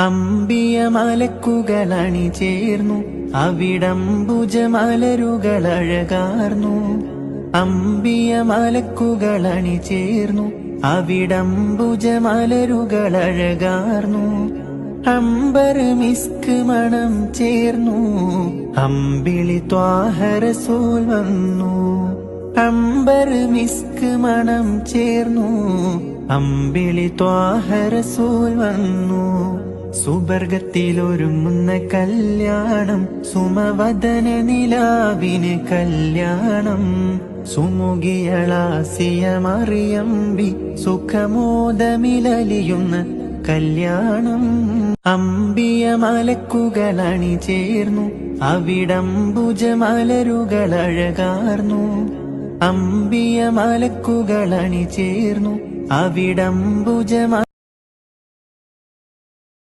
അമ്പിയ മലക്കുകളണി ചേർന്നു. അവിടം ഭുജമലരുകളഴകാർന്നു. അമ്പിയ മലക്കുകളണി ചേർന്നു. അവിടം ഭുജമലരുകളഴകാർന്നു. അമ്പർ മിസ്ക് മണം ചേർന്നു. അമ്പിളി ത്വാഹരസൂൽ വന്നു. അമ്പർ മിസ്ക് മണം ചേർന്നു. അമ്പിളി ത്വാഹരസൂൽ വന്നു. സുബർഗത്തിലൊരുങ്ങുന്ന കല്യാണം സുമവദന നിലാവിന് കല്യാണം സുമുഖിയളാസിയമറിയമ്പി സുഖമോദമിലലിയുന്ന കല്യാണം. അമ്പിയ മലക്കുകളണി ചേർന്നു അവിടം ഭുജമലരുകളഴകാർന്നു. അമ്പിയ മലക്കുകളണി ചേർന്നു അവിടം ഭുജമ